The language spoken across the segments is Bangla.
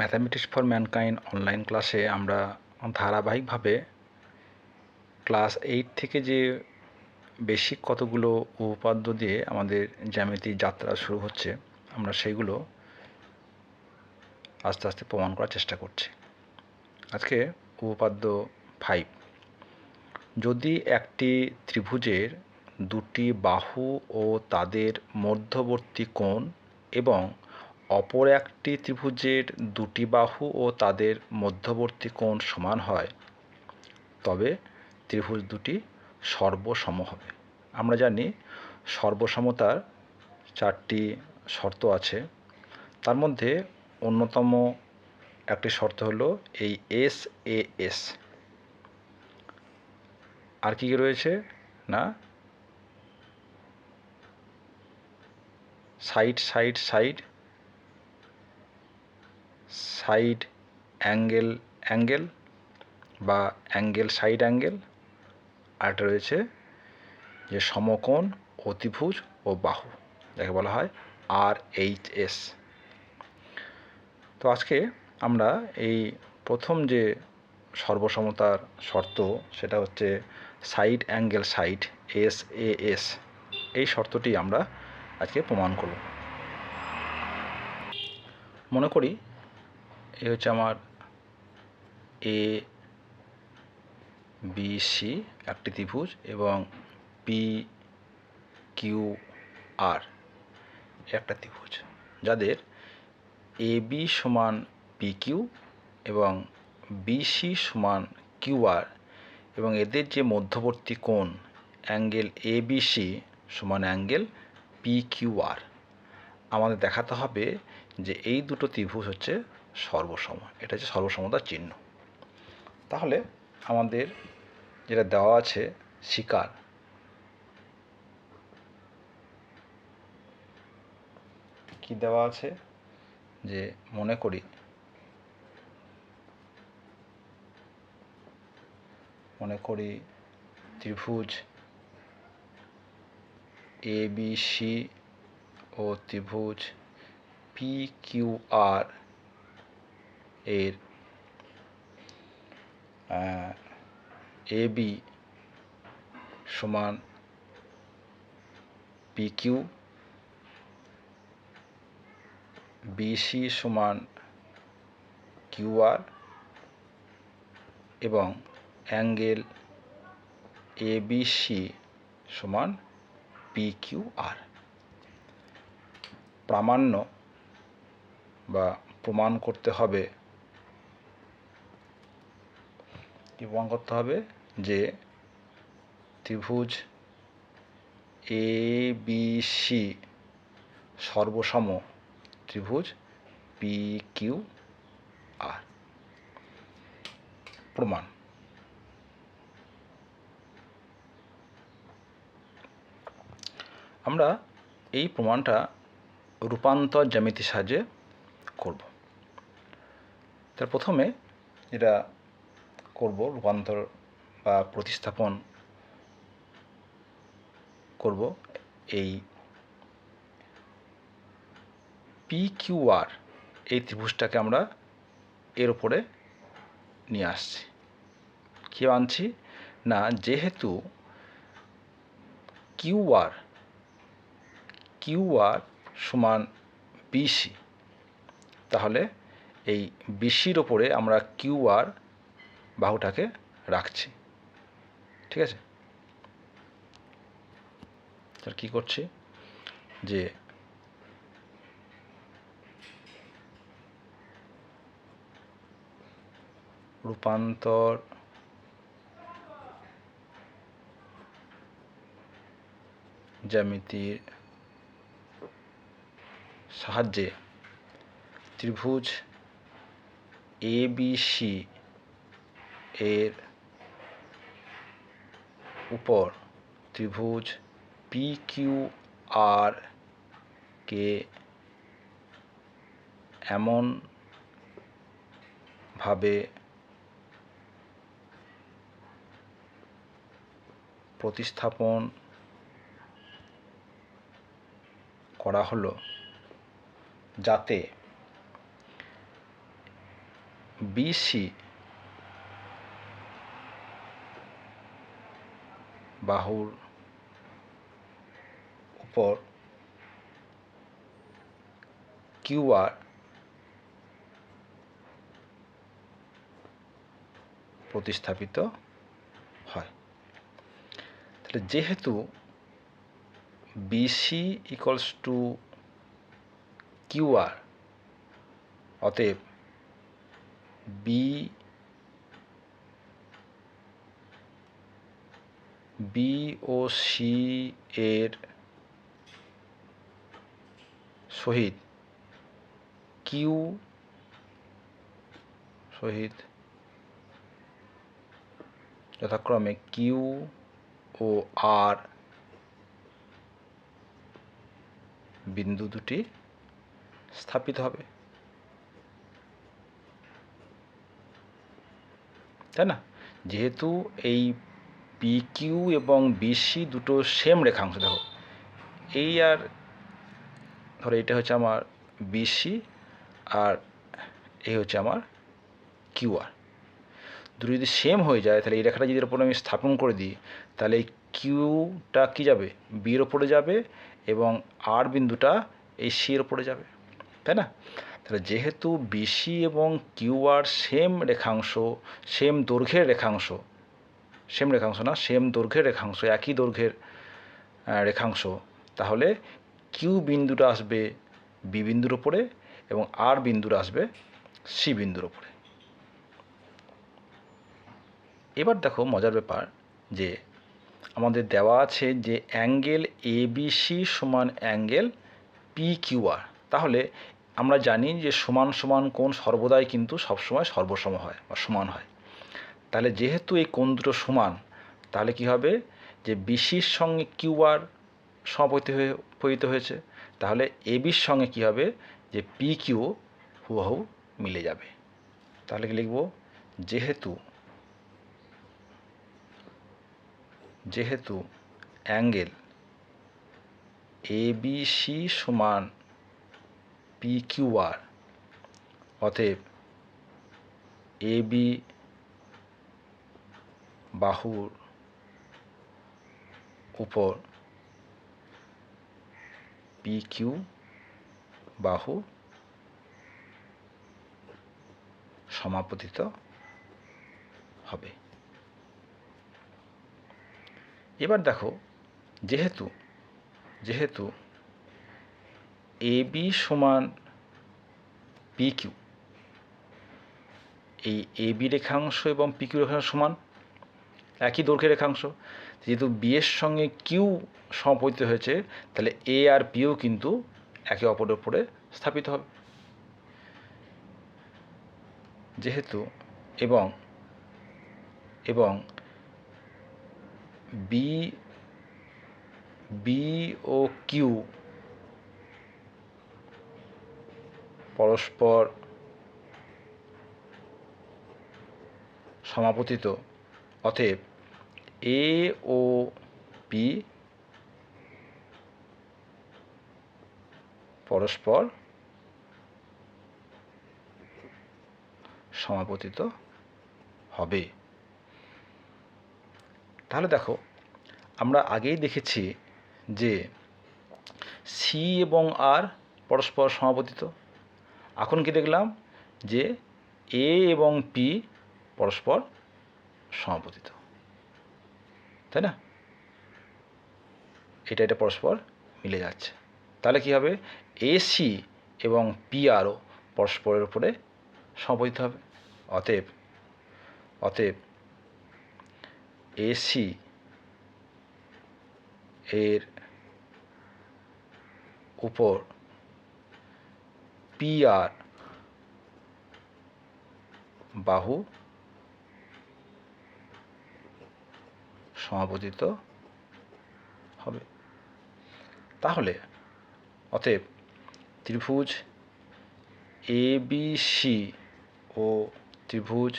ম্যাথামেটিক্স ফর ম্যানকাইন্ড অনলাইন ক্লাসে আমরা ধারাবাহিকভাবে ক্লাস এইট থেকে যে বেসিক কতগুলো উপপাদ্য দিয়ে আমাদের জ্যামিতির যাত্রা শুরু হচ্ছে, আমরা সেইগুলো আস্তে আস্তে প্রমাণ করার চেষ্টা করছি। আজকে উপপাদ্য ফাইভ যদি একটি ত্রিভুজের দুটি বাহু ও তাদের মধ্যবর্তী কোণ এবং অপর একটি ত্রিভুজের দুটি বাহু ও তাদের মধ্যবর্তী কোণ সমান হয়। তবে ত্রিভুজ দুটি সর্বসম হবে। আমরা জানি সর্বসমতার চারটি শর্ত আছে। তার মধ্যে অন্যতম একটি শর্ত হলো এই এস এ এস। আর কি রয়েছে? না? Side side side. Side angle angle বা অ্যাঙ্গেল, সাইড অ্যাঙ্গেল। আরেকটা রয়েছে যে সমকোণ, অতিভুজ ও বাহু, যাকে বলা হয় আর এইচ এস তো আজকে আমরা এই প্রথম যে সর্বসমতার শর্ত, সেটা হচ্ছে side angle, side S A S এই শর্তটি আমরা আজকে প্রমাণ করব। মনে করি এ হচ্ছে আমার এ বি সি একটি ত্রিভুজ এবং পি কিউ আর একটা ত্রিভুজ, যাদের এ বি সমান পি কিউ এবং বিসি সমান কিউ আর এবং এদের যে মধ্যবর্তী কোণ, অ্যাঙ্গেল এ বিসি সমান অ্যাঙ্গেল পি কিউ আর আমাদের দেখাতে হবে যে এই দুটো ত্রিভুজ হচ্ছে সর্বসম এটা হচ্ছে সর্বসমতার চিহ্ন। তাহলে আমাদের যেটা দেওয়া আছে, শিকার। কি দেওয়া আছে? যে মনে করি মনে করি ত্রিভুজ এ বি সি ও ত্রিভুজ পি কিউ আর এর এ বি সমান পি কিউ বিসি সমান কিউ আর এবং অ্যাঙ্গেল এ বি সি সমান পি কিউ আর। প্রামাণ্য বা প্রমাণ করতে হবে কি প্রমাণ করতে হবে যে ত্রিভুজ এ বি সি সর্বসম ত্রিভুজ পি কিউ আর প্রমাণ। আমরা এই প্রমাণটা রূপান্তর জ্যামিতির সাহায্যে করব। তার প্রথমে যেটা করব, রূপান্তর বা প্রতিস্থাপন করব, এই পি কিউ আর এই ত্রিভুজটাকে আমরা এর উপরে নিয়ে আসছি। কী আনছি? না, যেহেতু কিউ আর কিউ আর সমান বিসি তাহলে এই বিসির ওপরে আমরা কিউ আর বাহুটাকে রাখছি। ঠিক আছে? তার কী করছি? যে রূপান্তর জ্যামিতির সাহায্যে ত্রিভুজ এ বি সি এর উপর ত্রিভুজ পি কিউ আর কে এমন ভাবে প্রতিস্থাপন করা হলো যাতে বিসি বাহুর উপর কিউআর প্রতিস্থাপিত হয়। তাহলে যেহেতু বিসি ইকুয়ালস টু কিউআর অতএব বি বি ও সি এর সহিত কিউ সহিত যথাক্রমে কিউ ও আর বিন্দু দুটি স্থাপিত হবে। তাই না? যেহেতু এই পি কিউ এবং বিসি দুটো সেম রেখাংশ, দেখো। এই আর, ধরো এটা হচ্ছে আমার বিসি আর এই হচ্ছে আমার কিউ আর দুটো যদি সেম হয়ে যায়, তাহলে এই রেখাটা যদি উপর আমি স্থাপন করে দিই, তাহলে এই কিউটা কী যাবে? বির ওপরে যাবে এবং আর বিন্দুটা এই সি এর ওপরে যাবে, তাই না? তাহলে যেহেতু বিসি এবং কিউ আর সেম রেখাংশ সেম দৈর্ঘ্যের রেখাংশ সেম রেখাংশ না, সেম দৈর্ঘ্যের রেখাংশ, একই দৈর্ঘ্যের রেখাংশ। তাহলে কিউ বিন্দুটা আসবে বি বিন্দুর ওপরে এবং আর বিন্দুটা আসবে সি বিন্দুর ওপরে। এবার দেখো মজার ব্যাপার যে আমাদের দেওয়া আছে যে অ্যাঙ্গেল এবিসি সমান অ্যাঙ্গেল পি কিউআর তাহলে আমরা জানি যে সমান সমান কোণ সর্বদাই কিন্তু সবসময় সর্বসম হয় বা সমান হয়। তাহলে যেহেতু এই কোণ দুটো সমান, তাহলে কি হবে? যে বিসির সঙ্গে কিউআর সমাপতি হয়ে পতিত হয়েছে, তাহলে এবির সঙ্গে কি হবে? যে পি কিউ হুবহু মিলে যাবে। তাহলে কি লিখব? যেহেতু যেহেতু অ্যাঙ্গেল এবিসি সমান পি কিউআর অতএব এবি বাহুর উপর পি কিউ বাহু সমাপতিত হবে। এবার দেখো, যেহেতু যেহেতু এ বি সমান পি কিউ এই এ বি রেখাংশ এবং পি কিউ রেখাংশ সমান একই দৈর্ঘ্যের রেখাংশ যেহেতু বি এর সঙ্গে কিউ সমপতিত হয়েছে, তাহলে এ আর পিও কিন্তু একে অপরের উপরে স্থাপিত হবে। যেহেতু এবং এবং বি বি ও কিউ পরস্পর সমাপতিত, অতএব এ ও পি পরস্পর সমাপতিত হবে। তাহলে দেখো, আমরা আগেই দেখেছি যে সি এবং আর পরস্পর সমাপতিত। এখন কি দেখলাম? যে এ এবং পি পরস্পর সমাপতিত। তাই না? এটা এটা পরস্পর মিলে যাচ্ছে। তাহলে কি হবে? এসি এবং পিআরও পরস্পরের উপরে সমপতিত হবে। অতএব অতএব এসি এর উপর পিআর বাহু সমাপতিত হবে। তাহলে অতএব ত্রিভুজ এ বি সি ও ত্রিভুজ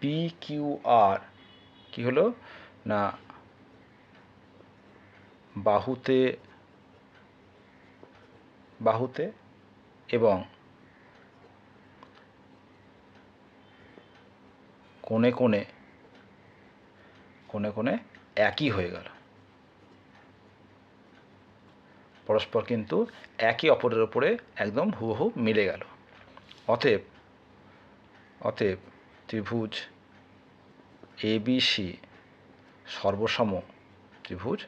পি কিউ আর কী হলো? না, বাহুতে বাহুতে এবং কোণে কোণে কোণে কোণে একই হয়ে গেল। পরস্পর কিন্তু একই অপরের ওপরে একদম হুহু মিলে গেল। অতএব অতএব ত্রিভুজ এবিসি সর্বসম ত্রিভুজ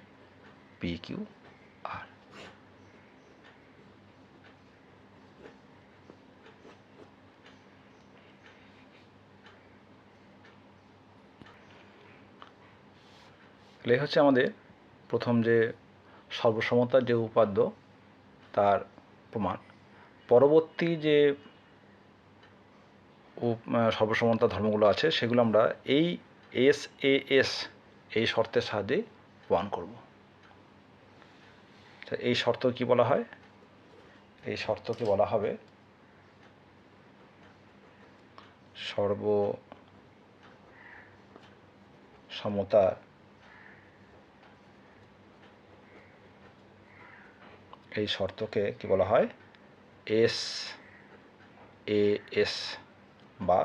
পি কিউ আর তাহলে হচ্ছে আমাদের প্রথম যে সর্বসমতার যে উপাদ্য, তার প্রমাণ। পরবর্তী যে সর্বসমতা ধর্মগুলো আছে, সেগুলো আমরা এই এস এ এস, এই শর্তের সাহায্যে প্রমাণ করব। তা এই শর্ত কি বলা হয়? এই শর্তকে বলা হবে সর্ব সমতার এই শর্তকে কি বলা হয়? এস এ এস বা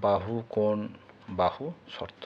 বাহু কোণ বাহু শর্ত।